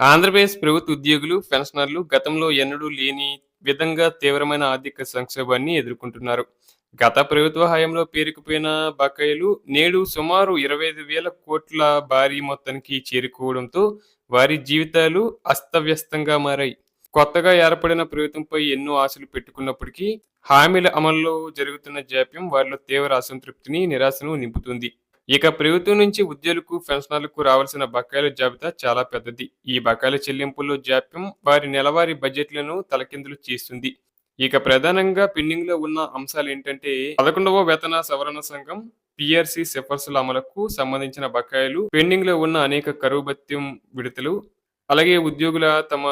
ఆంధ్రప్రదేశ్ ప్రభుత్వ ఉద్యోగులు, పెన్షనర్లు గతంలో ఎన్నడూ లేని విధంగా తీవ్రమైన ఆర్థిక సంక్షోభాన్ని ఎదుర్కొంటున్నారు. గత ప్రభుత్వ హయాంలో పేరుకుపోయిన బకాయిలు నేడు సుమారు 25,000 కోట్ల భారీ మొత్తానికి చేరుకోవడంతో వారి జీవితాలు అస్తవ్యస్తంగా మారాయి. కొత్తగా ఏర్పడిన ప్రభుత్వంపై ఎన్నో ఆశలు పెట్టుకున్నప్పటికీ హామీల అమలులో జరుగుతున్న జాప్యం వారిలో తీవ్ర అసంతృప్తిని, నిరాశను నింపుతుంది. ఇక ప్రభుత్వం నుంచి ఉద్యోగులకు, పెన్షనర్లకు రావాల్సిన బకాయిల జాబితా చాలా పెద్దది. ఈ బకాయిల చెల్లింపుల్లో జాప్యం వారి నెలవారీ బడ్జెట్లను తలకిందులు చేస్తుంది. ఇక ప్రధానంగా పెండింగ్‌లో ఉన్న అంశాలు ఏంటంటే పదకొండవ వేతన సవరణ సంఘం, పిఆర్సి సిఫార్సుల అమలుకు సంబంధించిన బకాయిలు, పెండింగ్లో ఉన్న అనేక కరువు భత్యం విడతలు, అలాగే ఉద్యోగుల తమ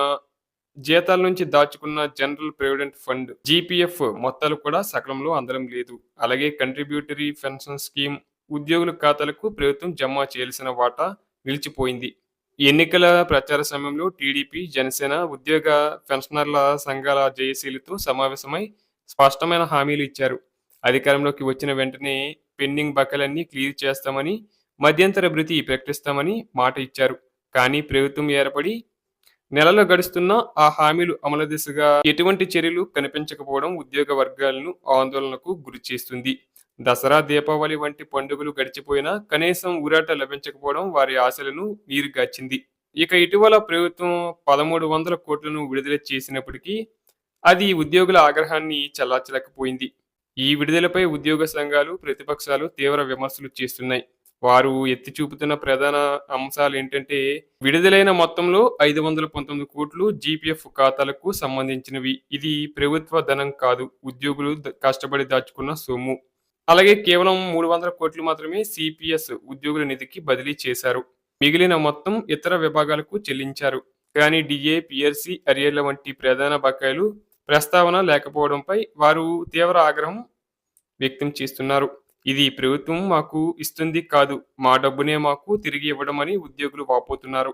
జీతాల నుంచి దాచుకున్న జనరల్ ప్రావిడెంట్ ఫండ్ జీపీఎఫ్ మొత్తాలు కూడా సకాలంలో అందడం లేదు. అలాగే కంట్రిబ్యూటరీ పెన్షన్ స్కీమ్ ఉద్యోగుల ఖాతాలకు ప్రభుత్వం జమ చేయాల్సిన వాటా నిలిచిపోయింది. ఎన్నికల ప్రచార సమయంలో టీడీపీ, జనసేన ఉద్యోగ, పెన్షనర్ల సంఘాల జేఏసీలతో సమావేశమై స్పష్టమైన హామీలు ఇచ్చారు. అధికారంలోకి వచ్చిన వెంటనే పెండింగ్ బకాయిలన్నీ క్లియర్ చేస్తామని, మధ్యంతర భృతి ప్రకటిస్తామని మాట ఇచ్చారు. కానీ ప్రభుత్వం ఏర్పడి నెలలో గడుస్తున్న ఆ హామీలు అమలు దిశగా ఎటువంటి చర్యలు కనిపించకపోవడం ఉద్యోగ వర్గాలను ఆందోళనకు గురి చేస్తుంది దసరా, దీపావళి వంటి పండుగలు గడిచిపోయినా కనీసం ఊరాట లభించకపోవడం వారి ఆశలను నీరుగాచింది ఇక ఇటీవల ప్రభుత్వం పదమూడు వందల కోట్లను విడుదల చేసినప్పటికీ అది ఉద్యోగుల ఆగ్రహాన్ని చల్లార్చలేకపోయింది. ఈ విడుదలపై ఉద్యోగ సంఘాలు, ప్రతిపక్షాలు తీవ్ర విమర్శలు చేస్తున్నాయి. వారు ఎత్తి చూపుతున్న ప్రధాన అంశాలు ఏంటంటే విడుదలైన మొత్తంలో ఐదు వందల పంతొమ్మిది కోట్లు జీపీఎఫ్ ఖాతాలకు సంబంధించినవి. ఇది ప్రభుత్వ ధనం కాదు. ఉద్యోగులు కష్టపడి దాచుకున్న సొమ్ము. అలాగే కేవలం మూడు వందల కోట్లు మాత్రమే సిపిఎస్ ఉద్యోగుల నిధికి బదిలీ చేశారు. మిగిలిన మొత్తం ఇతర విభాగాలకు చెల్లించారు. కానీ డిఏ పీఆర్సీ అరియర్ల వంటి ప్రధాన బకాయిలు ప్రస్తావన లేకపోవడంపై వారు తీవ్ర ఆగ్రహం వ్యక్తం చేస్తున్నారు. ఇది ప్రభుత్వం మాకు ఇస్తుంది కాదు, మా డబ్బునే మాకు తిరిగి ఇవ్వడం అని ఉద్యోగులు వాపోతున్నారు.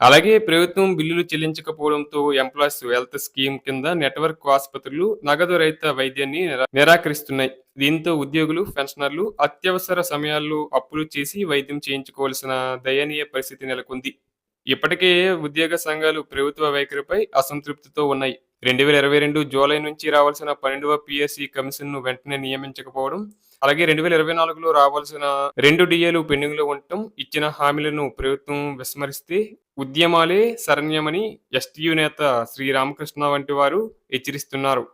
అలాగే ప్రభుత్వం బిల్లులు చెల్లించకపోవడంతో ఎంప్లాయీస్ హెల్త్ స్కీమ్ కింద నెట్వర్క్ ఆసుపత్రులు నగదు రహిత వైద్యాన్ని నిరాకరిస్తున్నాయి. దీంతో ఉద్యోగులు, పెన్షనర్లు అత్యవసర సమయాల్లో అప్పులు చేసి వైద్యం చేయించుకోవాల్సిన దయనీయ పరిస్థితి నెలకొంది. ఇప్పటికే ఉద్యోగ సంఘాలు ప్రభుత్వ వైఖరిపై అసంతృప్తితో ఉన్నాయి. రెండు వేల ఇరవై రెండు జూలై నుంచి రావాల్సిన పన్నెండవ పిఎస్సి కమిషన్‌ను వెంటనే నియమించకపోవడం, అలాగే రెండు వేల ఇరవై నాలుగులో రావాల్సిన రెండు డీఏలు పెండింగ్‌లో ఉండటం, ఇచ్చిన హామీలను ప్రభుత్వం విస్మరిస్తే ఉద్యమాలే శరణ్యమని ఎస్టీయూ నేత శ్రీ రామకృష్ణ వంటి వారు హెచ్చరిస్తున్నారు.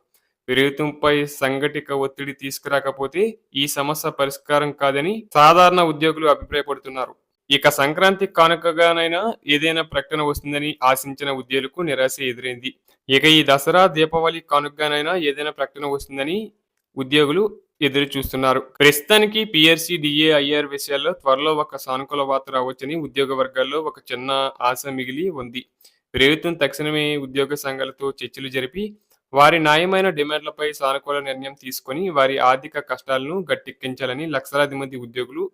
ప్రభుత్వంపై సంఘటిక ఒత్తిడి తీసుకురాకపోతే ఈ సమస్య పరిష్కారం కాదని సాధారణ ఉద్యోగులు అభిప్రాయపడుతున్నారు. ఇక సంక్రాంతి కానుకగానైనా ఏదైనా ప్రకటన వస్తుందని ఆశించిన ఉద్యోగులకు నిరాశ ఎదురైంది. ఇక ఈ దసరా, దీపావళి కానుకగానైనా ఏదైనా ప్రకటన వస్తుందని ఉద్యోగులు ఎదురు చూస్తున్నారు. ప్రస్తుతానికి పిఆర్సీ డిఏ ఐఆర్ విషయాల్లో త్వరలో ఒక సానుకూల వార్త రావచ్చని ఉద్యోగ వర్గాల్లో ఒక చిన్న ఆశ మిగిలి ఉంది. ప్రభుత్వం తక్షణమే ఉద్యోగ సంఘాలతో చర్చలు జరిపి వారి న్యాయమైన డిమాండ్లపై సానుకూల నిర్ణయం తీసుకొని వారి ఆర్థిక కష్టాలను గట్టెక్కించాలని లక్షలాది మంది ఉద్యోగులు,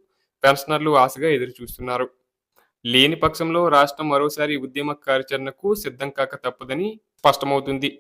పెన్షనర్లు ఆశగా ఎదురుచూస్తున్నారు. లేని పక్షంలో రాష్ట్రం మరోసారి ఉద్యమ కార్యాచరణకు సిద్ధం కాక తప్పదని స్పష్టమవుతుంది.